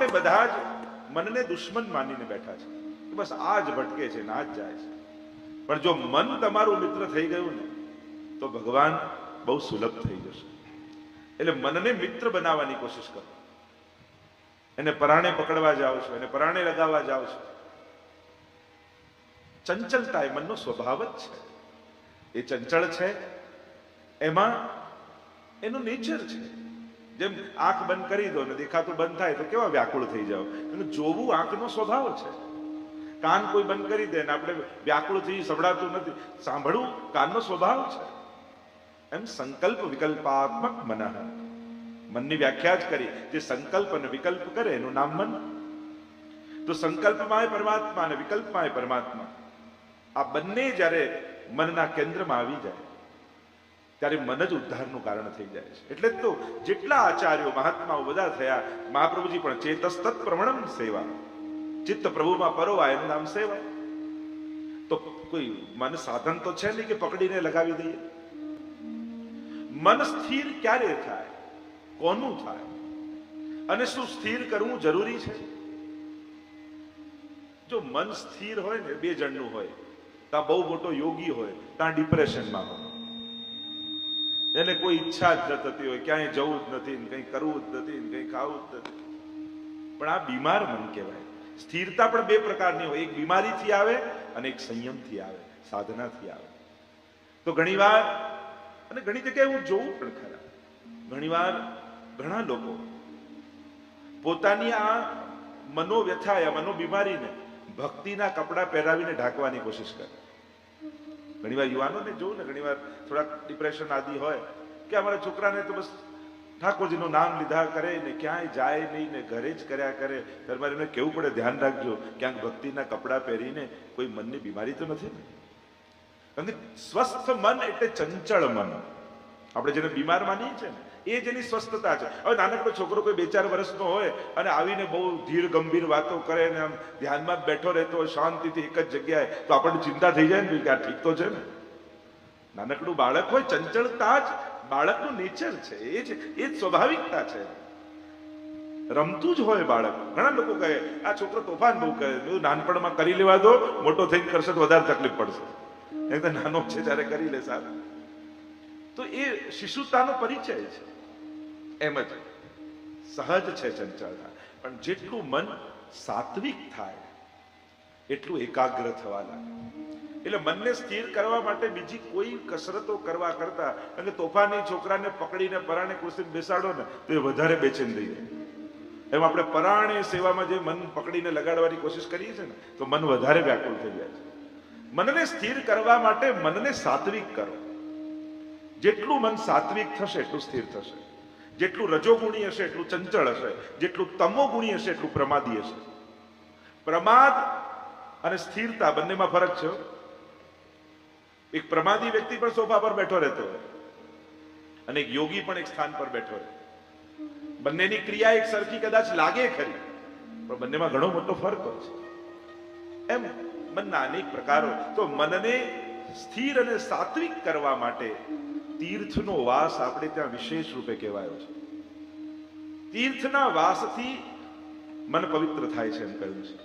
આપણે બધા જ મનને દુશ્મન માનીને બેઠા છે. બસ આ જ ભટકે છે ને જ જાય છે. પણ જો મન તમારું મિત્ર થઈ ગયું ને, તો ભગવાન બહુ સુલભ થઈ જશે. એટલે મનને મિત્ર બનાવવાની કોશિશ કરો. એને પરાણે પકડવા જાઓ છો, એને પરાણે લગાવવા જાઓ છો. ચંચલતા એ મનનો સ્વભાવ જ છે. એ ચંચળ છે, એમાં એનું નેચર છે. જેમ આંખ બંધ કરી દો ને દેખાતું બંધ થાય તો કેવા વ્યાકુળ થઈ અને જોવું આંખનો સ્વભાવ છે. કાન કોઈ બંધ કરી દે ને આપણે વ્યાકુળ થઈ સંભળાતું નથી. સાંભળવું કાનનો સ્વભાવ છે. એમ સંકલ્પ વિકલ્પાત્મક મન. મનની વ્યાખ્યા જ કરી જે સંકલ્પ અને વિકલ્પ કરે એનું નામ મન. તો સંકલ્પમાં પરમાત્મા અને વિકલ્પમાં પરમાત્મા. આ બંને જ્યારે મનના કેન્દ્રમાં આવી જાય ત્યારે મન જ ઉદ્ધારનું કારણ થઈ જાય છે. એટલે જ તો જેટલા આચાર્યો, મહાત્માઓ બધા થયા, મહાપ્રભુજી પણ ચેતસ્તત પ્રવણમ સેવા. ચિત્ત પ્રભુમાં પરોવા એનું નામ સેવા તો કોઈ મન સાધન તો છે નહીં કે પકડીને લગાવી દઈએ? મન સ્થિર ક્યારે થાય? કોનું થાય? અને શું સ્થિર કરવું જરૂરી છે? જો મન સ્થિર હોય ને, બે જણનું હોય ત્યાં બહુ મોટો યોગી હોય ત્યાં ડિપ્રેશનમાં હોય. એને કોઈ ઈચ્છા જ થતી હોય. ક્યાંય જવું જ નથી કંઈ કરવું જ નથી કંઈ ખાવું જ નથી. પણ આ બીમાર મન કહેવાય. સ્થિરતા પણ બે પ્રકારની હોય. એક બીમારીથી આવે અને એક સંયમથી આવે, સાધનાથી આવે. તો ઘણીવાર, અને ઘણી જગ્યાએ હું જોઉં પણ ખરા, ઘણીવાર ઘણા લોકો પોતાની આ મનોવ્યથા મનોબીમારીને ભક્તિના કપડાં પહેરાવીને ઢાંકવાની કોશિશ કરે. ઘણીવાર યુવાનોને જોઉં ને, ઘણીવાર થોડાક ડિપ્રેશન આદિ હોય, કે અમારા છોકરાને તો બસ ઠાકોરજીનું નામ લીધા કરે ને, ક્યાંય જાય નહીં ને, ઘરે જ કર્યા કરે. તમારે એમને કેવું પડે, ધ્યાન રાખજો. ક્યાંક ભક્તિના કપડાં પહેરીને કોઈ મનની બીમારી તો નથી ને? કારણ કે સ્વસ્થ મન એટલે ચંચળ મન. આપણે જેને બીમાર માનીએ છીએ ને એ જેની સ્વસ્થતા છે. હવે નાનકડો છોકરો કોઈ બે ચાર વર્ષનો હોય અને આવીને બહુ ધીર, ગંભીર વાતો કરે ને આમ ધ્યાનમાં બેઠો રહેતો હોય, શાંતિથી એક જ જગ્યાએ, તો આપણને ચિંતા થઈ જાય ને કે આ ઠીક તો છે ને? નાનકડું બાળક હોય, ચંચળતા જ બાળકનું નેચર છે. એ જ એ જ સ્વાભાવિકતા છે. રમતું જ હોય બાળક. ઘણા લોકો કહે, આ છોકરો તોફાન બહુ કરે. મેં નાનપણમાં કરી લેવા દો, મોટો થઈને કરશે તો વધારે તકલીફ પડશે. એ તો નાનો છે, ત્યારે કરી લે સારું તો એ શિશુતાનો પરિચય છે. એમ જ સહજ છે ચંચળતા. પણ જેટલું મન સાત્વિક થાય, એટલું એકાગ્ર થવા લાગે. એટલે મનને સ્થિર કરવા માટે બીજી કોઈ કસરતો કરવા કરતા કે તોફાની છોકરાને પકડીને પરાણે કુર્સી બેસાડો ને, તો એ વધારે બેચેન થઈ જાય. એમ આપણે પરાણે સેવામાં જે મન પકડીને લગાડવાની કોશિશ કરીએ છીએ ને, તો મન વધારે વ્યાકુળ થઈ જાય છે. મનને સ્થિર કરવા માટે મનને સાત્વિક કરો. જેટલું મન સાત્વિક થશે, એટલું સ્થિર થશે. જેટલું રજોગુણી હશે, એટલું ચંચળ હશે. જેટલું તમોગુણી હશે, એટલું પ્રમાદી હશે. પ્રમાદ અને સ્થિરતા બંનેમાં ફરક છે એક પ્રમાદી વ્યક્તિ પણ સોફા પર બેઠો રહેતો હોય અને એક યોગી પણ એક સ્થાન પર બેઠો રહે. બંનેની ક્રિયા એક સરખી કદાચ લાગે ખરી, પણ બંનેમાં ઘણો મોટો ફરક હોય છે. એમ મનના અનેક પ્રકારો. તો મનને સ્થિર અને સાત્વિક કરવા માટે તીર્થનો વાસ આપણે ત્યાં વિશેષ રૂપે કહેવાયો છે. તીર્થના વાસથી મન પવિત્ર થાય છે એમ કહ્યું છે.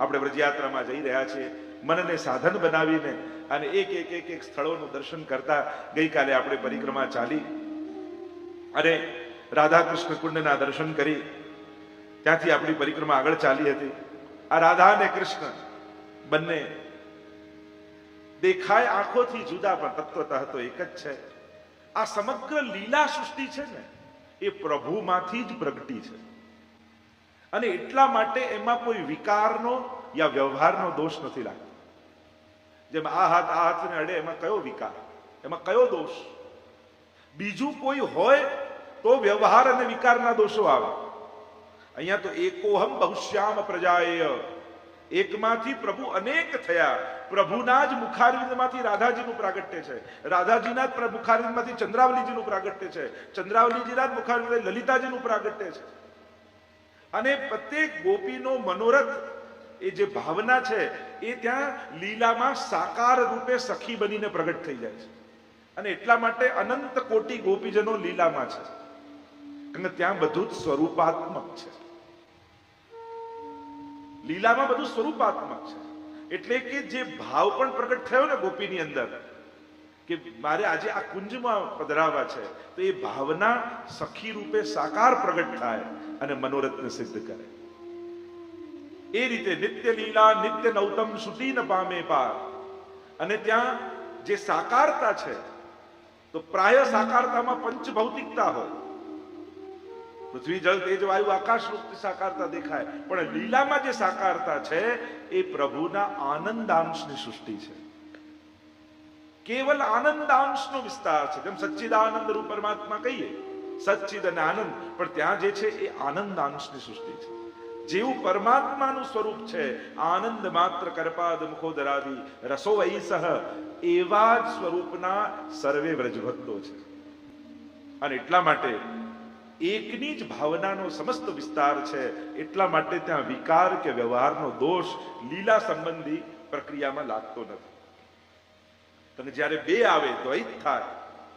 આપણે વ્રજયાત્રામાં જઈ રહ્યા છીએ, મનને સાધન બનાવીને અને એક એક એક એક સ્થળોનું દર્શન કરતા ગઈકાલે આપણે પરિક્રમા ચાલી અને રાધા કૃષ્ણ કુંડના દર્શન કરી. ત્યાંથી આપણી પરિક્રમા આગળ ચાલી હતી. આ રાધા અને કૃષ્ણ બંને દેખાય આંખોથી જુદા, પણ તત્વતઃ તો એક જ છે. આ સમગ્ર લીલા સૃષ્ટિ છે ને, એ પ્રભુમાંથી જ પ્રગટી છે. અને એટલા માટે એમાં કોઈ વિકારનો યા વ્યવહારનો દોષ નથી લાગતો. જેમ આ હાથ, આ હાથને અડે, એમાં કયો વિકાર? એમાં કયો દોષ? બીજું કોઈ હોય તો વ્યવહાર અને વિકારના દોષો આવે. અહીંયા તો એકોહમ બહુશ્યામ પ્રજાય. એકમાંથી પ્રભુ અનેક થયા. પ્રભુના જ મુખારવિંદમાંથી રાધાજીનું પ્રાગટ્ય છે. રાધાજીના જ મુખારવિંદમાંથી ચંદ્રાવલીજીનું પ્રાગટ્ય છે. ચંદ્રાવલીજીના જ મુખારવિંદ લલિતાજીનું પ્રાગટ્ય છે. અને પ્રત્યેક ગોપીનો મનોરથ એ જે ભાવના છે, એ ત્યાં લીલામાં સાકાર રૂપે સખી બનીને પ્રગટ થઈ જાય છે. અને એટલા માટે અનંત કોટી ગોપીજનો લીલામાં છે. કે ત્યાં બધું જ સ્વરૂપાત્મક છે. લીલામાં બધું સ્વરૂપાત્મક છે. એટલે કે જે ભાવ પણ પ્રગટ થયો ને ગોપીની અંદર, કે મારે આજે આ કુંજમાં પધરાવા છે, તો એ ભાવના સખી રૂપે સાકાર પ્રગટ થાય અને મનોરથને સિદ્ધ કરે. એ રીતે નિત્ય લીલા, નિત્ય નૌતમ સુટી ન પામે પાર. અને ત્યાં જે સાકારતા છે, તો પ્રાય સાકારતામાં પંચ ભૌતિકતા હોય. પૃથ્વી જળ તેજ વાયુ આકાશ રૂપથી સાકારતા દેખાય. પણ લીલામાં જે સાકારતા છે, એ પ્રભુના આનંદાંશની સૃષ્ટિ છે. કેવલ આનંદાંશનો વિસ્તાર છે. જેમ સચ્ચિદાનંદ રૂપ પરમાત્મા કહીએ, સચ્ચિદ અને આનંદ. પણ ત્યાં જે છે, એ આનંદાંશની સૃષ્ટિ છે. જેવું પરમાત્માનું સ્વરૂપ છે, આનંદ માત્ર કરપાદ મુખોદરાદી રસો સહ, એવા જ સ્વરૂપના સર્વે વ્રજભક્તો છે. અને એટલા માટે એકની જ ભાવનાનો સમસ્ત વિસ્તાર છે, એટલા માટે ત્યાં વિકાર કે વ્યવહારનો દોષ લીલા સંબંધી પ્રક્રિયામાં લાગતો નથી. અને જ્યારે બે આવે, દ્વૈત થાય,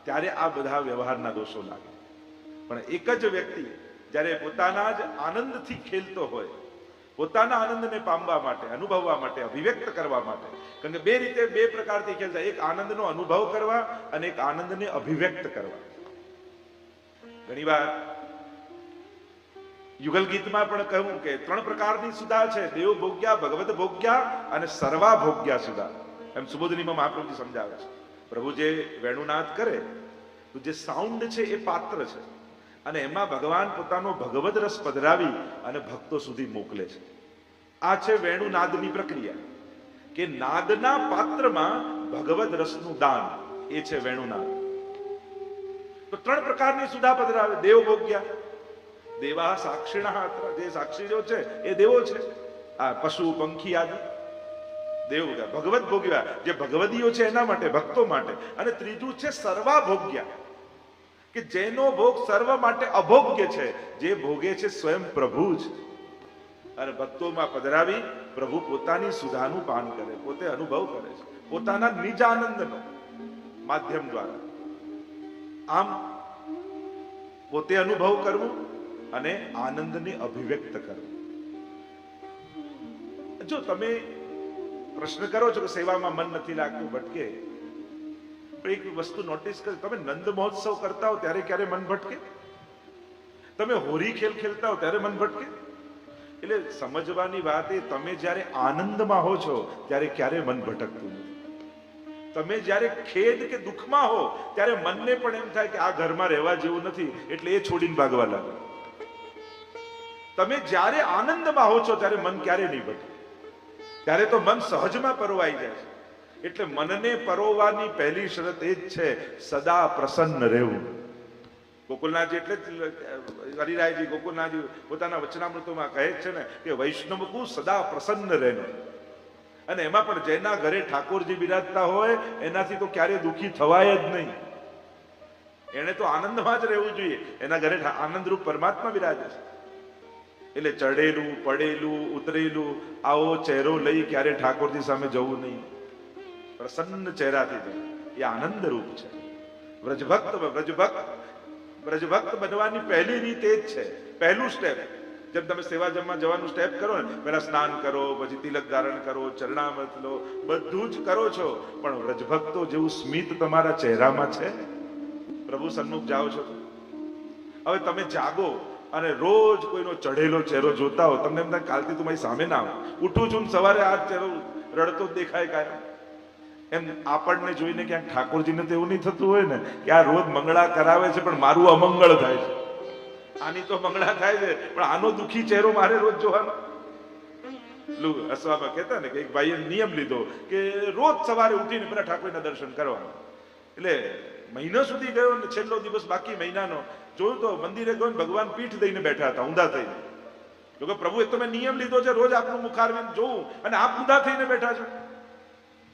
ત્યારે આ બધા વ્યવહારના દોષો લાગે. પણ એક જ વ્યક્તિ જ્યારે પોતાના જ આનંદથી ખેલતો હોય, પોતાના આનંદને પામવા માટે, અનુભવવા માટે, અભિવ્યક્ત કરવા માટે, કારણ કે બે રીતે બે પ્રકારથી ખેલતા એક આનંદનો અનુભવ કરવા અને એક આનંદને અભિવ્યક્ત કરવા. ઘણીવાર યુગલ ગીતમાં પણ કહ્યું કે ત્રણ પ્રકારની સુધા છે. દેવ ભોગ્યા, ભગવત ભોગ્યા અને સર્વા ભોગ્યા સુધા. એમ સુબોધનીમાં મહાપ્રભુજી સમજાવે છે. પ્રભુ જે વેણુનાથ કરે, તો જે સાઉન્ડ છે એ પાત્ર છે. અને એમાં ભગવાન પોતાનો ભગવદ રસ પધરાવી અને ભક્તો સુધી મોકલે છે. આ છે વેણુનાદની પ્રક્રિયા. કે નાદના પાત્રમાં ભગવદ રસનું દાન, એ છે વેણુનાદ. તો ત્રણ પ્રકારની સુધા પધરાવે. દેવ ભોગ્યા દેવા સાક્ષીણા જે સાક્ષીઓ છે, એ દેવો છે. આ પશુ, પંખી આદિ. દેવ ભગવત ભોગ્યા જે ભગવદીઓ છે, એના માટે, ભક્તો માટે. અને ત્રીજું છે સર્વા ભોગ્યા કે જેનો ભોગ સર્વ માટે અભોગ્ય છે, જે ભોગે છે સ્વયં પ્રભુ જ. અને ભક્તોમાં પધરાવી પ્રભુ પોતાની સુધાનું પાન કરે, પોતે અનુભવ કરે છે. પોતાના નિજ આનંદનો માધ્યમ દ્વારા. આમ પોતે અનુભવ કરવું અને આનંદને અભિવ્યક્ત કરો. જો તમે પ્રશ્ન કરો છો કે સેવામાં મન નથી લાગતું, ભટકે એક વસ્તુ નોટિસ કરી તમે નંદ મહોત્સવ કરતા હો ત્યારે ક્યારે મન ભટકે? તમે હોરી ખેલ ખેલતા હો ત્યારે મન ભટકે? એટલે સમજવાની વાત એ, તમે જ્યારે આનંદમાં હો છો ત્યારે ક્યારે મન ભટકતું નથી. તમે જ્યારે ખેદ કે દુઃખમાં હો ત્યારે મનને પણ એમ થાય કે આ ઘરમાં રહેવા જેવું નથી, એટલે એ છોડીને ભાગવા લાગે. તમે જ્યારે આનંદમાં હો છો, ત્યારે મન ક્યારે નહીં ભટકે ત્યારે તો મન સહજમાં પરોવાઈ જાય છે. એટલે મનને પરોવાની પહેલી શરત એ જ છે, સદા પ્રસન્ન રહેવું. ગોકુલનાથજી એટલે હરિરાયજી ગોકુલનાથજી પોતાના વચનામૃતોમાં કહે છે ને કે વૈષ્ણવકુ સદા પ્રસન્ન રહેવું અને એમાં પણ જેના ઘરે ઠાકોરજી બિરાજતા હોય, એનાથી તો ક્યારે દુખી થવાય જ નહીં. એને તો આનંદમાં જ રહેવું જોઈએ. એના ઘરે આનંદરૂપ પરમાત્મા બિરાજે છે. એટલે ચડેલું પડેલું, ઉતરેલું, આવો ચહેરો લઈ ક્યારે ઠાકોરજી સામે જવું નહીં. પ્રસન્ન ચહેરાથી જવું એ આનંદ રૂપ છે. વ્રજભક્ત વ્રજભક્ત વ્રજભક્ત બનવાની પહેલી રીત એ જ છે. પહેલું સ્ટેપ જેમ તમે સેવા જમવા જવાનું સ્ટેપ કરો ને, પહેલા સ્નાન કરો, પછી તિલક ધારણ કરો, ચરણામૃત લો, બધું જ કરો છો. પણ વ્રજભક્તો જેવું સ્મિત તમારા ચહેરામાં છે? પ્રભુ સન્મુખ જાઓ છો હવે તમે જાગો. અને રોજ કોઈનો ચઢેલો ચહેરો જોતા હો, તમને એમ થાય કાલથી તું મારી સામે ના આવ. ઉઠું છું સવારે આ ચહેરો રડતો દેખાય કાયમ. એમ આપણને જોઈને ક્યાંક ઠાકોરજીને તો એવું નહીં થતું હોય ને કે આ રોજ મંગળા કરાવે છે, પણ મારું અમંગળ થાય છે. આની તો મંગળા થાય છે, પણ આનો દુખી ચહેરો મારે રોજ જોવાનો. અસવામાં કહેતા ને કે એક ભાઈએ નિયમ લીધો કે રોજ સવારે ઉઠીને પેલા ઠાકોરના દર્શન કરવાના. એટલે મહિનો સુધી ગયો ને છેલ્લો દિવસ બાકી મહિનાનો. જોયું તો મંદિરે ગયો ને ભગવાન પીઠ દઈને બેઠા હતા, ઊંધા થઈને. જો કે પ્રભુ એક તો મેં નિયમ લીધો છે, રોજ આપનું મુખારવીને જોઉં અને આપ ઊંધા થઈને બેઠા છો.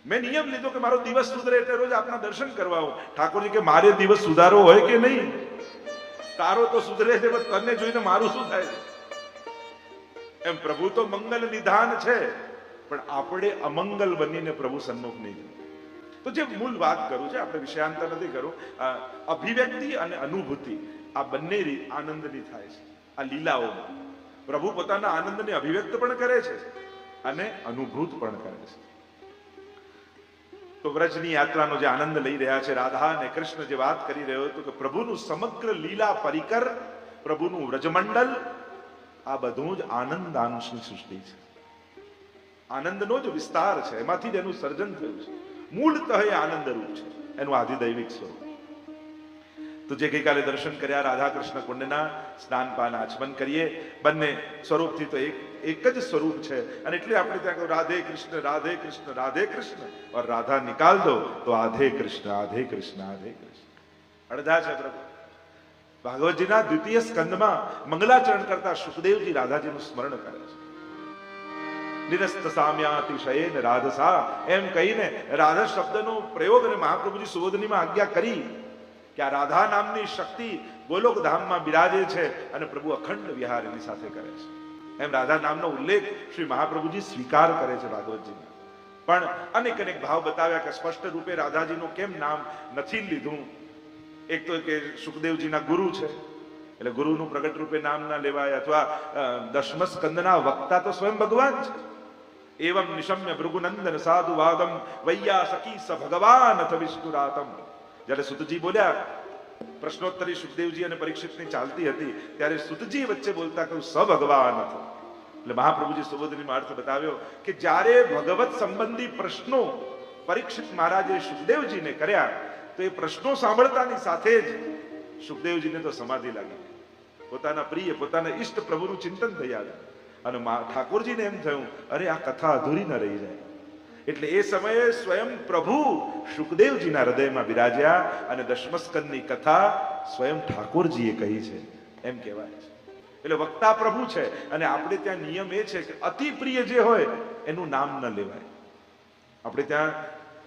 મેં નિયમ લીધો કે મારો દિવસ સુધરે એટલે રોજ આપના દર્શન કરવા આવું. ઠાકોરજી કે મારે દિવસ સુધારો હોય કે નહીં? તારો તો સુધરે છે, પણ તને જોઈને મારું શું થાય? એમ પ્રભુ તો મંગલ નિધાન છે, પણ આપણે અમંગલ બનીને પ્રભુ સન્મુખ નહીં. તો જે મૂળ વાત કરું છે, આપણે વિષયાંતર નથી કરું અભિવ્યક્તિ અને અનુભૂતિ, આ બંને રીત આનંદની થાય છે, આ લીલાઓમાં. પ્રભુ પોતાના આનંદને અભિવ્યક્ત પણ કરે છે અને અનુભૂત પણ કરે છે. તો વ્રજની યાત્રાનો જે આનંદ લઈ રહ્યા છે, રાધા અને કૃષ્ણ જે વાત કરી રહ્યો હતો કે પ્રભુનું સમગ્ર લીલા પરિકર, પ્રભુનું વ્રજમંડલ, આ બધું જ આનંદ સૃષ્ટિ છે. આનંદનો જ વિસ્તાર છે, એમાંથી જ એનું સર્જન થયું છે. મૂળતઃ એ આનંદ રૂપ છે. એનું આધિદૈવિક સ્વરૂપ. તો જે ગઈકાલે દર્શન કર્યા રાધા કૃષ્ણ કુંડના, સ્નાન પાન આચમન કરીએ, બંને સ્વરૂપથી તો એક એક જ સ્વરૂપ છે. અને એટલે આપણે ત્યાં કહ્યું, રાધે કૃષ્ણ રાધે કૃષ્ણ રાધે કૃષ્ણ. ઓર રાધા નિકાલ દો, તો આધે કૃષ્ણ આધે કૃષ્ણ આધે કૃષ્ણ. અડધા છે પ્રભુ. ભાગવતજીના દ્વિતીય સ્કંદમાં મંગલાચરણ કરતા સુખદેવજી રાધાજીનું સ્મરણ કરે છે. નિરસ્ત સામ્યાતિશયેન રાધસા. એમ કહીને રાધા શબ્દનો પ્રયોગ અને મહાપ્રભુજી સુબોધનીમાં આજ્ઞા કરી કે આ રાધા નામની શક્તિ ગોલોક ધામમાં બિરાજે છે અને પ્રભુ અખંડ વિહાર એની સાથે કરે છે. એમ રાધા નામનો ઉલ્લેખ શ્રી મહાપ્રભુજી સ્વીકાર કરે છે ભાગવતજીમાં પણ અનેક અનેક ભાવ બતાવ્યા કે સ્પષ્ટ રૂપે રાધાજીનું કેમ નામ નથી લીધું? એક તો કે સુખદેવજીના ગુરુ છે. એટલે ગુરુનું પ્રગટ રૂપે નામ ના લેવાય અથવા દશમ સ્કંદના વક્તા તો સ્વયં ભગવાન છે. એવમ નિશમ્ય ભૃગુનંદન સાધુ વાદમ વૈયા સખી સ ભગવાન અથ વિષ્ણુરાતમ જ્યારે સુતજી બોલ્યા પ્રશ્નોત્તરી સુખદેવજી અને પરીક્ષિતની ચાલતી હતી, ત્યારે સુતજી વચ્ચે બોલતા કહ્યું સ ભગવાન અથ એટલે મહાપ્રભુજી સુબોધની અર્થ બતાવ્યો કે જ્યારે ભગવત સંબંધી પ્રશ્નો પરીક્ષિત મહારાજે સુખદેવજીને કર્યા, તો એ પ્રશ્નો સાંભળતાની સાથે જ સુખદેવજીને તો સમાધિ લાગી પોતાના પ્રિય, પોતાના ઈષ્ટ પ્રભુનું ચિંતન થઈ આવ્યું. અને ઠાકોરજીને એમ થયું, અરે, આ કથા અધૂરી ન રહી જાય. એટલે એ સમયે સ્વયં પ્રભુ સુખદેવજીના હૃદયમાં બિરાજ્યા અને દશમસ્કંદની કથા સ્વયં ઠાકોરજીએ કહી છે. એમ કહેવાય છે. એટલે વક્તા પ્રભુ છે અને આપણે ત્યાં નિયમ એ છે કે અતિ પ્રિય જે હોય, એનું નામ ન લેવાય. આપણે ત્યાં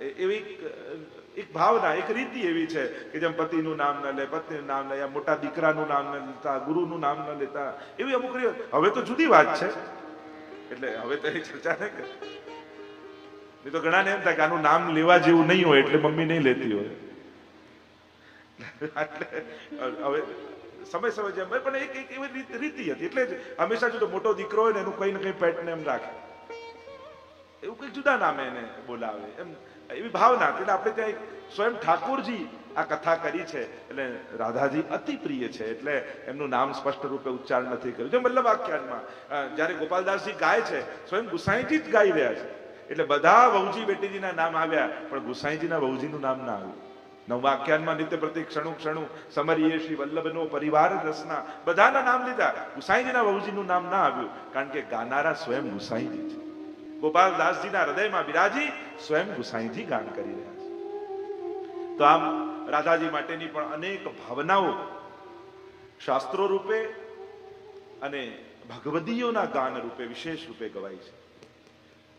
એવી એક- ભાવના, એક રીતિ એવી છે કે જેમ પતિનું નામ ન લે, પત્નીનું નામ લે મોટા દીકરાનું નામ ન લેતા, ગુરુનું નામ ન લેતા, એવી અમુક હવે તો જુદી વાત છે. એટલે હવે તો એ ચર્ચા નહીં કરે એ તો ઘણાને એમ થાય કે આનું નામ લેવા જેવું નહીં હોય, એટલે મમ્મી નહીં લેતી હોય. હવે સમય સમય જેમ પણ એક એક એવી રીત- રીતિ હતી. એટલે જ હંમેશા જો મોટો દીકરો હોય ને, એનું કઈ ને કઈ પેટને એમ રાખે. એવું કઈ જુદા નામે એને બોલાવે. એમ એવી ભાવના એટલે આપણે ત્યાં સ્વયં ઠાકોરજી આ કથા કરી છે. એટલે રાધાજી અતિ પ્રિય છે. એટલે એમનું નામ સ્પષ્ટ રૂપે ઉચ્ચાર નથી કર્યું. જેમ વલ્લભ આખ્યાનમાં જ્યારે ગોપાલદાસજી ગાય છે, સ્વયં ગુસાઈજી જ ગાઈ રહ્યા છે. એટલે બધા વહુજી બેટીજીના નામ આવ્યા, પણ ગુસાઈજીના વહુજીનું નામ ના આવ્યું. નવમા આખ્યાનમાં નિત્ય પ્રતિ ક્ષણુ ક્ષણુ સમરીએ શ્રી વલ્લભનો પરિવાર રસના બધાના નામ લીધા. ગુસાઈજીના વહુજીનું નામ ના આવ્યું, કારણ કે ગાનારા સ્વયં ગુસાઈજી છે. ગોપાલદાસજીના હૃદયમાં બિરાજી સ્વયં ગુસાઈજી ગાન કરી રહ્યા છે. તો આમ રાધાજી માટેની પણ અનેક ભાવનાઓ શાસ્ત્રો રૂપે અને ભગવદીઓના ગાન રૂપે વિશેષ રૂપે ગવાય છે.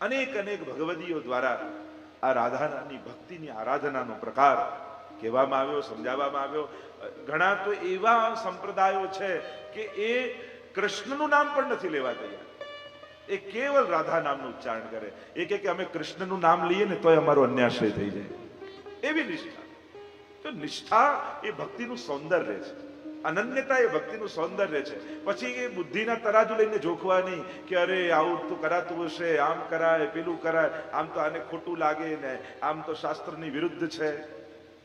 અનેક અનેક ભગવદીઓ દ્વારા આ રાધાની ભક્તિની આરાધનાનો પ્રકાર કહેવામાં આવ્યો, સમજાવવામાં આવ્યો. ઘણા તો એવા સંપ્રદાયો છે કે એ કૃષ્ણનું નામ પણ નથી લેવા તૈયાર. એ કેવલ રાધા નામનું ઉચ્ચારણ કરે. એ કે અમે કૃષ્ણનું નામ લઈએ ને તોય અમારો અન્યાશય થઈ જાય. એવી નિષ્ઠા. તો નિષ્ઠા એ ભક્તિનું સૌંદર્ય છે. અનન્યતા એ ભક્તિનું સૌંદર્ય છે. પછી એ બુદ્ધિના તરાજુ લઈને જોખવા નહીં કે અરે, આવું તો કરાતું હશે, આમ કરાય, પેલું કરાય. આમ તો આને ખોટું લાગે ને, આમ તો શાસ્ત્રની વિરુદ્ધ છે.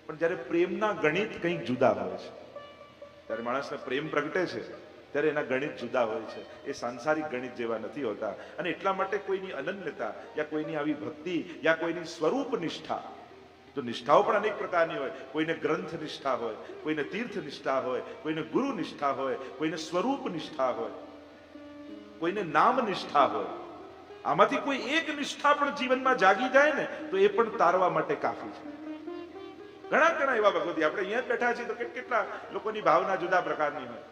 પણ જ્યારે પ્રેમના ગણિત કંઈક જુદા હોય છે. ત્યારે માણસને પ્રેમ પ્રગટે છે. ત્યારે એના ગણિત જુદા હોય છે. એ સાંસારિક ગણિત જેવા નથી હોતા. અને એટલા માટે કોઈની અનન્યતા યા કોઈની આવી ભક્તિ યા કોઈની સ્વરૂપ નિષ્ઠા, તો નિષ્ઠાઓ પણ અનેક પ્રકારની હોય. કોઈને ગ્રંથ નિષ્ઠા હોય, કોઈને તીર્થ નિષ્ઠા હોય, કોઈને ગુરુ નિષ્ઠા હોય, કોઈને સ્વરૂપ નિષ્ઠા હોય, કોઈને નામ નિષ્ઠા હોય. આમાંથી કોઈ એક નિષ્ઠા પણ જીવનમાં જાગી જાય ને, તો એ પણ તારવા માટે કાફી છે. ઘણા ઘણા એવા ભગવતી. આપણે અહીંયા બેઠા છીએ તો કેટ- કેટલા લોકોની ભાવના જુદા પ્રકારની હોય.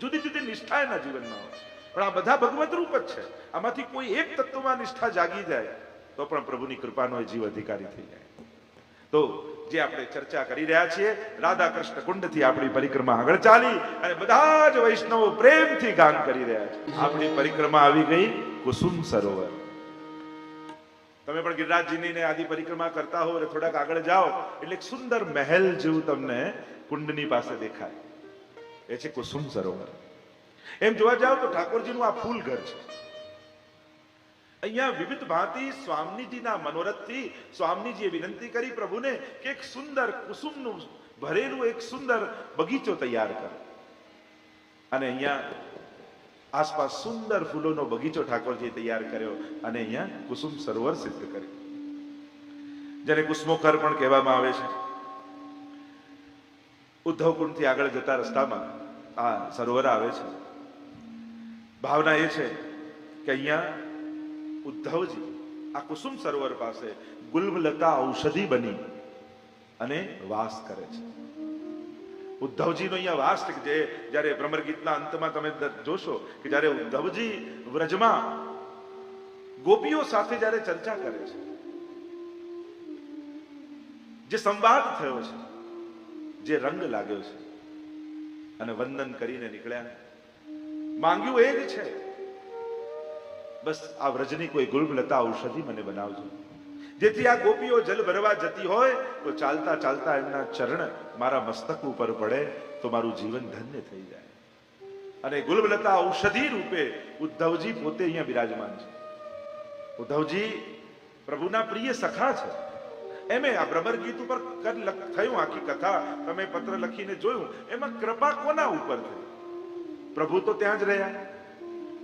જુદી જુદી નિષ્ઠા એના જીવનમાં હોય. પણ આ બધા ભગવત રૂપ જ છે. આમાંથી કોઈ એક તત્વમાં નિષ્ઠા જાગી જાય, તો પણ પ્રભુની કૃપાનો જીવ અધિકારી થઈ જાય. તો જે આપણે ચર્ચા કરી રહ્યા છીએ રાધા કૃષ્ણ કુંડથી આપણી પરિક્રમા આગળ ચાલી અને બધા જ વૈષ્ણવો પ્રેમથી ગાન કરી રહ્યા છે. આપણી પરિક્રમા આવી ગઈ કુસુમ સરોવર. તમે પણ ગિરિરાજજીની ને આદિ પરિક્રમા કરતા હો એટલે થોડાક આગળ જાઓ, એટલે સુંદર મહેલ જેવું તમને કુંડની પાસે દેખાય. એ છે કુસુમ સરોવર એમ જોવા જાવ તો ઠાકોરજીનું આ ફૂલ ઘર છે. અહીંયા વિવિધ ભાંતિ સ્વામીજીના મનોરથથી સ્વામીજીએ વિનંતી કરી પ્રભુને કે એક સુંદર કુસુમનું ભરેલું એક સુંદર બગીચો તૈયાર કર. અને અહીંયા આસપાસ સુંદર ફૂલોનો બગીચો ઠાકોરજીએ તૈયાર કર્યો અને અહીંયા કુસુમ સરોવર સિદ્ધ કર્યું. જેને કુસુમોકર પણ કહેવામાં આવે છે. ઉદ્ધવ કુંડથી આગળ જતા રસ્તામાં આ સરોવર આવે છે. ભાવના એ છે કે અહીંયા ઉદ્ધવજી આ કુસુમ સરોવર પાસે ગુલ્મલતા ઔષધિ બની અને વાસ કરે છે. ઉદ્ધવજીનો અહીંયા વાસ જે જ્યારે ભ્રમરગીતના અંતમાં તમે જોશો કે જ્યારે ઉદ્ધવજી વ્રજમાં ગોપીઓ સાથે જ્યારે ચર્ચા કરે છે, જે સંવાદ થયો છે જે રંગ લાગ્યો છે અને વંદન કરીને નીકળ્યા. માંગ્યું એ જ છે. બસ આ વ્રજની કોઈ ગુલબલતા ઔષધિ મને બનાવજો. જેથી આ ગોપીઓ જલ ભરવા જતી હોય, તો ચાલતા ચાલતા એમના ચરણ મારા મસ્તક ઉપર પડે, તો મારું જીવન ધન્ય થઈ જાય. અને ગુલબલતા ઔષધિ રૂપે ઉદ્ધવજી પોતે અહીંયા બિરાજમાન છે. ઉદ્ધવજી પ્રભુના પ્રિય સખા છે. એમે આ ભ્રમર ગીત ઉપર કદ થયું આખી કથા, તમે પત્ર લખીને જોયું, એમાં કૃપા કોના ઉપર થઈ? પ્રભુ તો ત્યાં જ રહ્યા,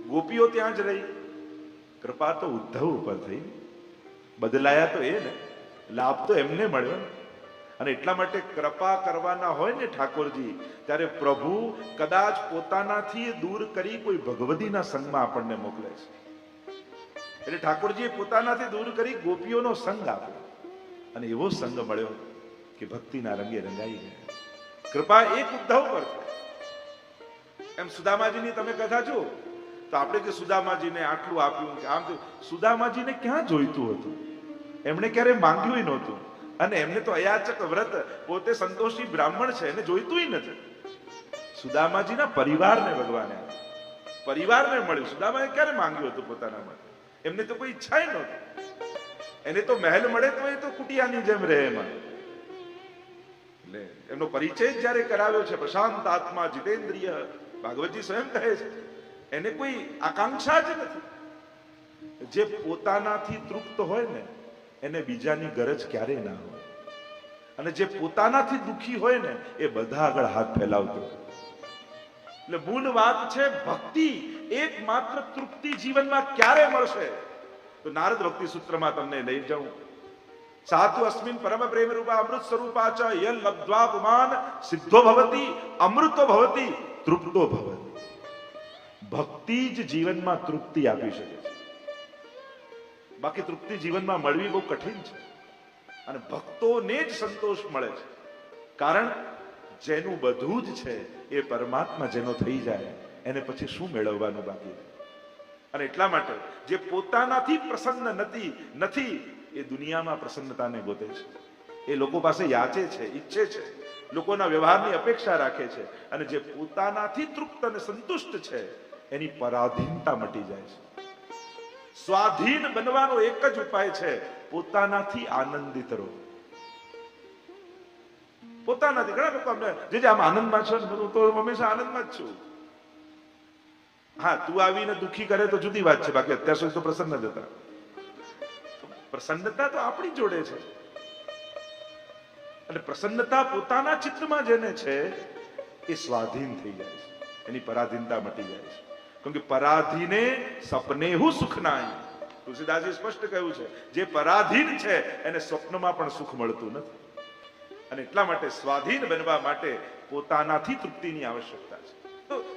ગોપીઓ ત્યાં જ રહી. કૃપા તો ઉદ્ધવ ઉપર થઈ. બદલાયા તો એ ને, લાભ તો એમને મળ્યો અને એટલા માટે કૃપા કરવાના હોય ને ઠાકોરજી, ત્યારે પ્રભુ કદાચ પોતાનાથી દૂર કરી કોઈ ભગવદીના સંગમાં આપણને મોકલે છે. એટલે ઠાકોરજીએ પોતાનાથી દૂર કરી ગોપીઓનો સંગ આપ્યો. અને એવો સંગ મળ્યો કે ભક્તિના રંગે રંગાઈ ગયા. કૃપા એક ઉદ્ધવ પર એમ સુદામાજીની તમે કથા જો તો આપણે કે સુદામાજીને આટલું આપ્યું કે આમ. સુદામાજીને ક્યાં જોઈતું હતું? એમણે ક્યારે માંગ્યું નહોતું. અને એમને તો અયાચક વ્રત, પોતે સંતોષી બ્રાહ્મણ છે, એને જોઈતું નથી. સુદામાજીના પરિવારને ભગવાને પરિવારને મળ્યું. સુદામાએ ક્યારે માંગ્યું હતું પોતાના માટે? એમને તો કોઈ ઈચ્છા નહોતી. એને તો મહેલ મળે તો એ તો કુટિયાની જેમ રહે એમાં. એટલે એમનો પરિચય જ્યારે કરાવ્યો છે, પ્રશાંત આત્મા જીતેન્દ્રિય, ભાગવતજી સ્વયં કહે છે, એને કોઈ આકાંક્ષા જ નથી. જે પોતાનાથી તૃપ્ત હોય ને, એને બીજાની ગરજ ક્યારે ના હોય. અને જે પોતાનાથી દુખી હોય ને, એ બધા આગળ હાથ ફેલાવતો એટલે મૂળ વાત છે, ભક્તિ એકમાત્ર તૃપ્તિ જીવનમાં ક્યારે મળશે? તો નારદ ભક્તિ સૂત્રમાં તમને લઈ જાઉં. સાધુ અસ્મિન પરમ પ્રેમ રૂપા, અમૃત સ્વરૂપા ચ લબ્ધ્વા પુમાન, સિદ્ધો ભવતી, અમૃતો ભવતી, તૃપ્તો ભવતી. ભક્તિ જ જીવનમાં તૃપ્તિ આપી શકે છે. બાકી તૃપ્તિ જીવનમાં મળવી બહુ કઠિન છે. અને ભક્તોને જ સંતોષ મળે છે. કારણ જેનું બધું જ છે એ પરમાત્મા જેનો થઈ જાય, એને પછી શું મેળવવાનું બાકી? અને એટલા માટે જે પોતાનાથી પ્રસન્ન નથી નથી, એ દુનિયામાં પ્રસન્નતાને ગોતે છે. એ લોકો પાસે યાચે છે, ઈચ્છે છે. લોકોના વ્યવહારની અપેક્ષા રાખે છે. અને જે પોતાનાથી તૃપ્ત અને સંતુષ્ટ છે, એની પરાધીનતા મટી જાય છે. સ્વાધીન બનવાનો એક જ ઉપાય છે, પોતાનાથી આનંદિત રહો. પોતાનાથી, ઘણા લોકો જે આમ આનંદમાં છો હું તો હંમેશા આનંદમાં જ છું. હા, તું આવીને દુખી કરે તો જુદી વાત છે, બાકી અત્યાર સુધી તો પ્રસન્ન જ હતા પ્રસન્નતા તો આપણી જોડે છે. અને પ્રસન્નતા પોતાના ચિત્તમાં જેને છે, એ સ્વાધીન થઈ જાય છે. એની પરાધીનતા મટી જાય છે. કેમ કે પરાધીને સપને હું સુખ નાય. તુલસીદાસજી સ્પષ્ટ કહ્યું છે, જે પરાધીન છે, એને સ્વપ્નમાં પણ સુખ મળતું નથી. અને એટલા માટે સ્વાધીન બનવા માટે પોતાનાથી તૃપ્તિની આવશ્યકતા છે.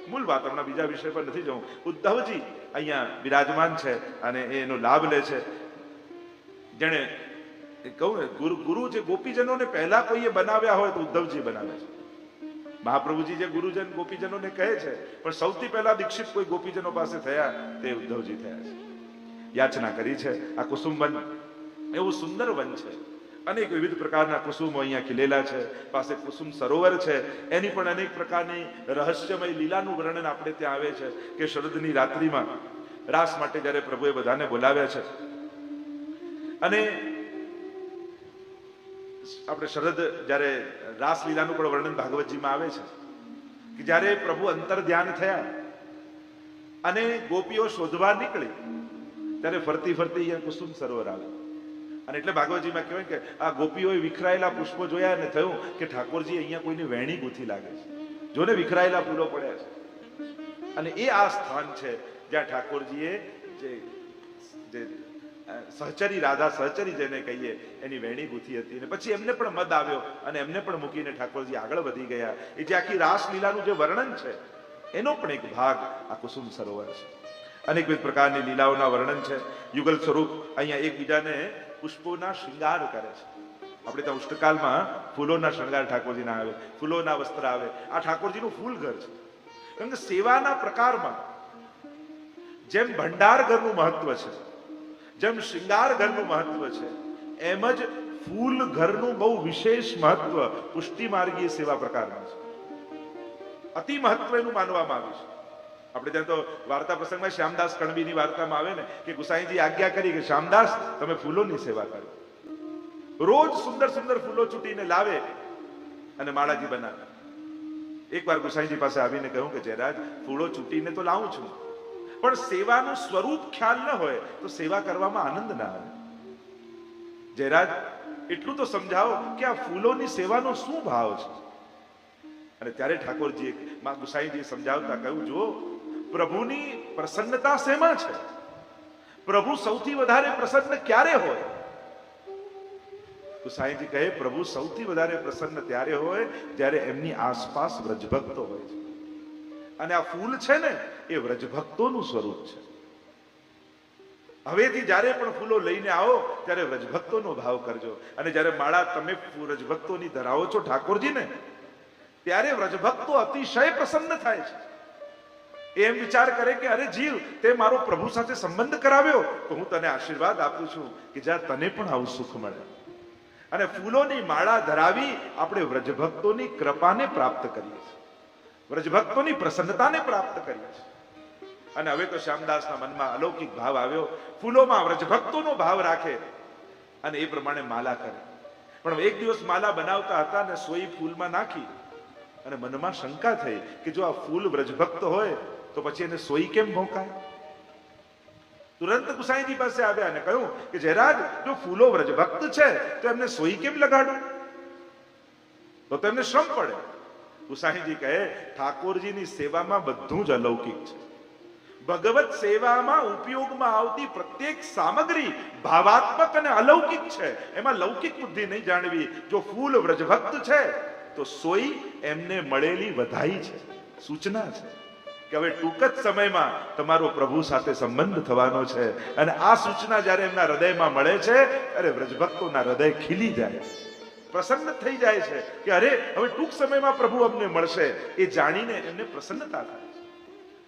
મૂળ વાત હમણાં બીજા વિષય પર નથી જવું. ઉદ્ધવજી અહીંયા બિરાજમાન છે અને એનો લાભ લે છે. જેણે કહું ને, ગુરુ ગુરુ જે ગોપીજનોને પહેલા કોઈએ બનાવ્યા હોય તો ઉદ્ધવજી બનાવે છે. મહાપ્રભુજી જે ગુરુજન ગોપીજનોને કહે છે, પણ સૌથી પહેલા દીક્ષિત કોઈ ગોપીજનો પાસે થયા તે ઉદ્ધવજી થયા છે. યાચના કરી છે. આ કુસુમ વન એવું સુંદર વન છે. અનેક વિવિધ પ્રકારના કુસુમો અહીંયા ખીલેલા છે. પાસે કુસુમ સરોવર છે. એની પણ અનેક પ્રકારની રહસ્યમય લીલાનું વર્ણન આપણે ત્યાં આવે છે કે શરદની રાત્રિમાં રાસ માટે જ્યારે પ્રભુએ બધાને બોલાવ્યા છે. અને આપણે શરદ જ્યારે રાસલીલાનું પણ વર્ણન ભાગવતજીમાં આવે છે કે જ્યારે પ્રભુ અંતર ધ્યાન થયા અને ગોપીઓ શોધવા નીકળી, ત્યારે ફરતી ફરતી અહીંયા કુસુમ સરોવર આવે. અને એટલે ભાગવતજીમાં કહેવાય કે આ ગોપીઓએ વિખરાયેલા પુષ્પો જોયા અને થયું કે ઠાકોરજી અહીંયા કોઈની વેણી ગૂંથી લાગે છે. જોને વિખરાયેલા ફૂલો પડ્યા છે. અને એ આ સ્થાન છે જ્યાં ઠાકોરજીએ જે સહચરી, રાધા સહચરી જેને કહીએ, એની વેણી ગૂંથી હતી. અને પછી એમને પણ મદ આવ્યો અને એમને પણ મૂકીને ઠાકોરજી આગળ વધી ગયા. એ જે આખી રાસલીલાનું જે વર્ણન છે, એનો પણ એક ભાગ આ કુસુમ સરોવર છે. અનેકવિધ પ્રકારની લીલાઓના વર્ણન છે. યુગલ સ્વરૂપ અહીંયા એકબીજાને પુષ્પોના શૃંગાર કરે છે. આપણે ત્યાં ઉષ્ટકાલમાં ફૂલોના શણગાર ઠાકોરજીના આવે, ફૂલોના વસ્ત્ર આવે. આ ઠાકોરજીનું ફૂલ ઘર છે. કારણ કે સેવાના પ્રકારમાં જેમ ભંડાર ઘરનું મહત્વ છે, જેમ શૃંગાર ઘરનું મહત્વ છે, એમ જ ફૂલ ઘરનું બહુ વિશેષ મહત્વ પુષ્ટિ માર્ગીય સેવા પ્રકારનું છે. અતિ મહત્વ એનું માનવામાં આવ્યું છે. આપણે ત્યાં તો વાર્તા પ્રસંગમાં શ્યામદાસ કણબીની વાર્તામાં આવે ને કે ગુસાઈજી આજ્ઞા કરી કે, શ્યામદાસ, તમે ફૂલોની સેવા કરો. રોજ સુંદર સુંદર ફૂલો ચૂંટીને લાવે અને માળાજી બનાવે. એકવાર ગુસાઈજી પાસે આવીને કહ્યું કે, જયરાજ, ફૂલો ચૂંટીને તો લાવું છું, પણ સેવાનું સ્વરૂપ ખ્યાલ ન હોય તો સેવા કરવામાં આનંદ ના આવે. જયરાજ, એટલું તો સમજાવો કે આ ફૂલોની સેવાનો શું ભાવ છે? અને ત્યારે ઠાકોરજી માં ગુસાઈજી સમજાવતા કહ્યું જો પ્રભુની પ્રસન્નતા શેમાં છે? પ્રભુ સૌથી વધારે પ્રસન્ન ક્યારે હોય? સાંઈજી કહે, પ્રભુ સૌથી વધારે પ્રસન્ન ત્યારે હોય જ્યારે એમની આસપાસ વ્રજભક્તો હોય છે. અને આ ફૂલ છે ને, એ વ્રજભક્તોનું સ્વરૂપ છે. હવેથી જ્યારે પણ ફૂલો લઈને આવો, ત્યારે વ્રજભક્તોનો ભાવ કરજો. અને જ્યારે માળા તમે વ્રજભક્તોની ધરાવો છો ઠાકોરજીને, ત્યારે વ્રજભક્તો અતિશય પ્રસન્ન થાય છે. એમ વિચાર કરે કે અરે જીવ, તે મારો પ્રભુ સાથે સંબંધ કરાવ્યો, તો હું તને આશીર્વાદ આપું છું કે જ્યાં તને પણ આવું સુખ મળે. અને ફૂલોની માળા ધરાવી આપણે વ્રજભક્તોની કૃપાને પ્રાપ્ત કરીએ છીએ. વ્રજભક્તોની પ્રસન્નતાને પ્રાપ્ત કરીએ છીએ. અને હવે તો શ્યામદાસના મનમાં અલૌકિક ભાવ આવ્યો, ફૂલોમાં વ્રજભક્તોનો ભાવ રાખે અને એ પ્રમાણે માલા કરે. પણ એક દિવસ માલા બનાવતા હતા અને સોઈ ફૂલમાં નાખી અને મનમાં શંકા થઈ કે જો આ ફૂલ વ્રજભક્ત હોય તો પછી એને સોઈ કેમ ભોંકાય? તુરંત ગુસાઈજી પાસે આવ્યા અને કહ્યું કે, જયરાજ, જો ફૂલો વ્રજભક્ત છે, તો એમને સોઈ કેમ લગાડું? તો તેમને શ્રમ પડે. ગુસાઈજી કહે, ઠાકોરજીની સેવામાં બધું જ અલૌકિક છે. ભગવત સેવામાં ઉપયોગમાં આવતી પ્રત્યેક સામગ્રી ભાવાત્મક અને અલૌકિક છે. એમાં લૌકિક બુદ્ધિ નહીં જાણવી. જો ફૂલ વ્રજભક્ત છે, તો સોઈ એમને મળેલી વધાઈ છે. સૂચના છે. કે હવે ટૂંક જ સમયમાં તમારો પ્રભુ સાથે સંબંધ થવાનો છે. અને આ સૂચના જ્યારે એમના હૃદયમાં મળે છે અરે વ્રજભક્તોના હૃદય ખીલી જાય. પ્રસન્ન થઈ જાય છે કે અરે, હવે ટૂંક સમયમાં પ્રભુ અમને મળશે. એ જાણીને એમને પ્રસન્નતા થાય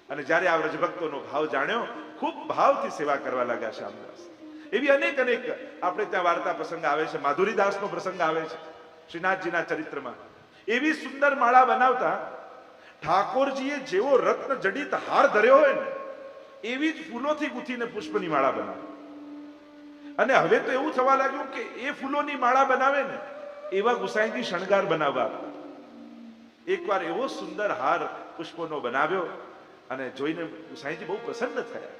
અને જ્યારે આ વ્રજભક્તોનો ભાવ જાણ્યો, ખૂબ ભાવથી સેવા કરવા લાગ્યા શ્યામદાસ એવી અનેક અનેક આપણે ત્યાં વાર્તા પ્રસંગ આવે છે, માધુરીદાસનો પ્રસંગ આવે છે, શ્રીનાથજીના ચરિત્રમાં. એવી સુંદર માળા બનાવતા ઠાકોરજીએ જેવો રત્ન જડિત હાર ધર્યો હોય ને, એવી જ ફૂલોથી ગૂંથીને પુષ્પની માળા બનાવે. અને હવે તો એવું થવા લાગ્યું કે એ ફૂલોની માળા બનાવે ને, એવા ગુસાઈથી શણગાર બનાવવા એકવાર એવો સુંદર હાર પુષ્પોનો બનાવ્યો અને જોઈને ગુસાઈજી બહુ પ્રસન્ન થયા.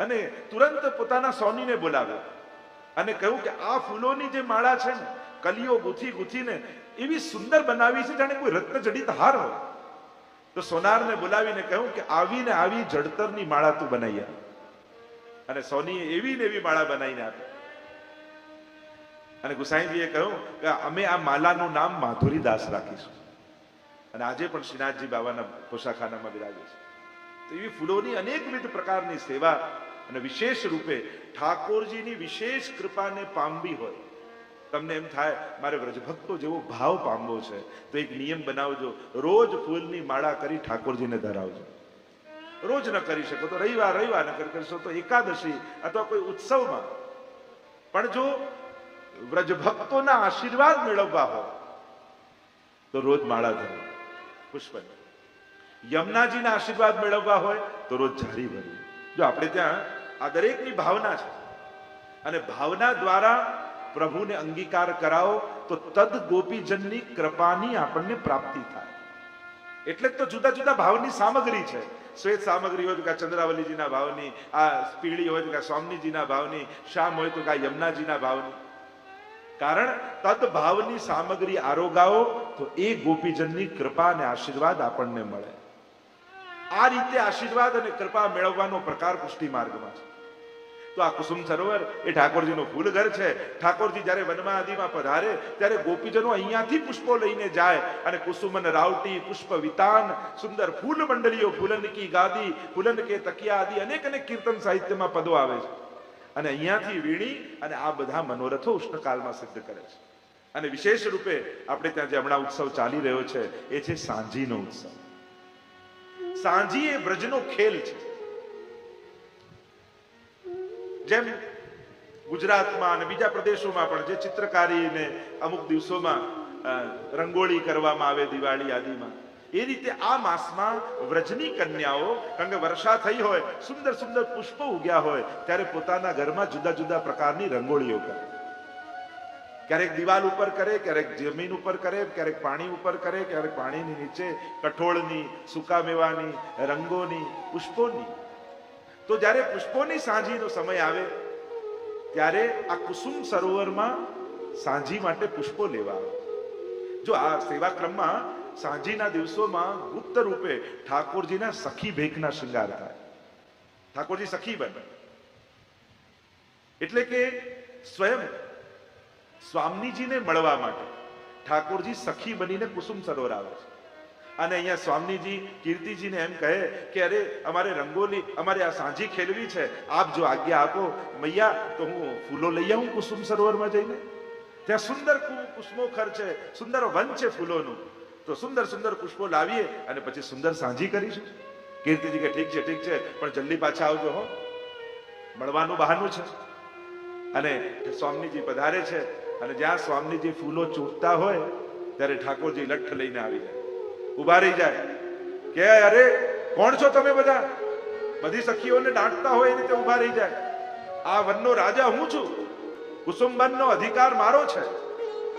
અને તુરંત પોતાના સોનીને બોલાવ્યો અને કહ્યું કે આ ફૂલોની જે માળા છે ને, કલીઓ ગૂંથી ગૂંથીને એવી સુંદર બનાવી છે જાણે કોઈ રત્ન જડિત હાર હોય. તો સોનારને બોલાવીને કહ્યું કે આવીને આવી જડતરની માળા તું બનાવી આપ. અને સોનીએ એવી ને એવી માળા બનાવીને આપી. અને ગુસાઈજીએ કહ્યું કે અમે આ માલાનું નામ માધુરી દાસ રાખીશું. અને આજે પણ શ્રીનાથજી બાબાના પોશાખાનામાં બિરાજે છે. તો એવી ફૂલોની અનેકવિધ પ્રકારની સેવા અને વિશેષ રૂપે ઠાકોરજીની વિશેષ કૃપાને પામવી હોય તમને એમ થાય, મારે વ્રજભક્તો જેવો ભાવ પામવો છે, તો એક નિયમ બનાવજો. રોજ ફૂલની માળા કરી ઠાકોરજીને ધરાવજો. રોજ ન કરી શકો તો રવિવાર રવિવાર ન કરી કરશો તો એકાદશી અથવા કોઈ ઉત્સવમાં. પણ જો વ્રજભક્તોના આશીર્વાદ મેળવવા હોય, તો રોજ માળા ધરો, પુષ્પની. યમુનાજીના આશીર્વાદ મેળવવા હોય, તો રોજ ઝારી ભરવી જો આપણે ત્યાં આ દરેકની ભાવના છે, અને ભાવના દ્વારા પ્રભુને અંગીકાર કરાવો, તો તદ ગોપીજનની કૃપાની આપણને પ્રાપ્તિ થાય. એટલે તો જુદા જુદા ભાવની સામગ્રી છે. શ્વેત સામગ્રી હોય તો કે ચંદ્રાવલીજીના ભાવની, આ પીળી હોય તો કે સ્વામીજીના ભાવની, શ્યામ હોય તો કે યમુનાજીના ભાવની. કારણ તદ ભાવની સામગ્રી આરોગાઓ તો એ ગોપીજનની કૃપા અને આશીર્વાદ આપણને મળે. આ રીતે આશીર્વાદ અને કૃપા મેળવવાનો પ્રકાર પુષ્ટિ માર્ગમાં છે. તો આ કુસુમ સરોવર એ ઠાકોરજીનું ફૂલ ઘર છે. ઠાકોરજી જ્યારે વનમાં આદિમાં પધારે, ત્યારે ગોપીજનો અહીંયાથી પુષ્પો લઈને જાય અને કુસુમન રાવટી, પુષ્પ વિતાન, સુંદર ફૂલ મંડળીઓ ફૂલન કી ગાદી ફૂલન કે તકિયા આદિ અનેક અનેક કીર્તન સાહિત્યમાં પદો આવે છે. અને અહીંયાથી વીણી અને આ બધા મનોરથો ઉષ્ણકાલમાં સિદ્ધ કરે છે. અને વિશેષ રૂપે આપણે ત્યાં જે હમણાં ઉત્સવ ચાલી રહ્યો છે, એ છે સાંજીનો ઉત્સવ. સાંજી એ બ્રજનો ખેલ છે. જેમ ગુજરાતમાં અને બીજા પ્રદેશોમાં પણ જે ચિત્રકારીને અમુક દિવસોમાં રંગોળી કરવામાં આવે દિવાળી આદિમાં, એ રીતે આ માસમાં વ્રજની કન્યાઓ, કારણ કે વર્ષા થઈ હોય, સુંદર સુંદર પુષ્પો ઉગ્યા હોય, ત્યારે પોતાના ઘરમાં જુદા જુદા પ્રકારની રંગોળીઓ કરે. ક્યારેક દિવાલ ઉપર કરે, ક્યારેક જમીન ઉપર કરે, ક્યારેક પાણી ઉપર કરે, ક્યારેક પાણીની નીચે કઠોળની સૂકા મેવાની રંગોની, પુષ્પોની. તો જ્યારે પુષ્પોની સાંજીનો સમય આવે, ત્યારે આ કુસુમ સરોવરમાં સાંજી માટે પુષ્પો લેવા જો આ સેવાક્રમમાં સાંજીના દિવસોમાં ગુપ્ત રૂપે ઠાકોરજીના સખી ભેખના શૃંગાર થાય. ઠાકોરજી સખી બને. એટલે કે સ્વયં સ્વામીજીને મળવા માટે ઠાકોરજી સખી બનીને કુસુમ સરોવર આવે છે. અને અહીંયા સ્વામીજી, કીર્તિજીને એમ કહે કે અરે, અમારે રંગોલી, અમારે આ સાંજી ખેલવી છે. આપ જો આજ્ઞા આપો, મૈયા, તો હું ફૂલો લઈ આવું કુસુમ સરોવરમાં જઈને. ત્યાં સુંદર કુ- છે, સુંદર વન છે ફૂલોનું. તો સુંદર સુંદર પુષ્પો લાવીએ અને પછી સુંદર સાંજી કરીશું. કીર્તિજી કે, ઠીક છે ઠીક છે, પણ જલ્દી પાછા આવજો હો. મળવાનું બહાનું છે. અને સ્વામીજી પધારે છે. અને જ્યાં સ્વામીજી ફૂલો ચૂંટતા હોય, ત્યારે ઠાકોરજી લઠ્ઠ લઈને આવી જાય. ઊભા રહી જાય. કે અરે, કોણ છો તમે બધા? બધી સખીઓને દાંટતા હોય એ રીતે ઊભા રહી જાય. આ વનનો રાજા હું છું? કુસુમબનનો અધિકાર મારો છે?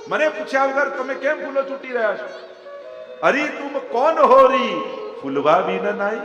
મને પૂછ્યા વગર તમે કેમ ફૂલો ચૂંટી રહ્યા છો? હરી તુમ કોણ હોરી ફૂલવા વિન નાઈ.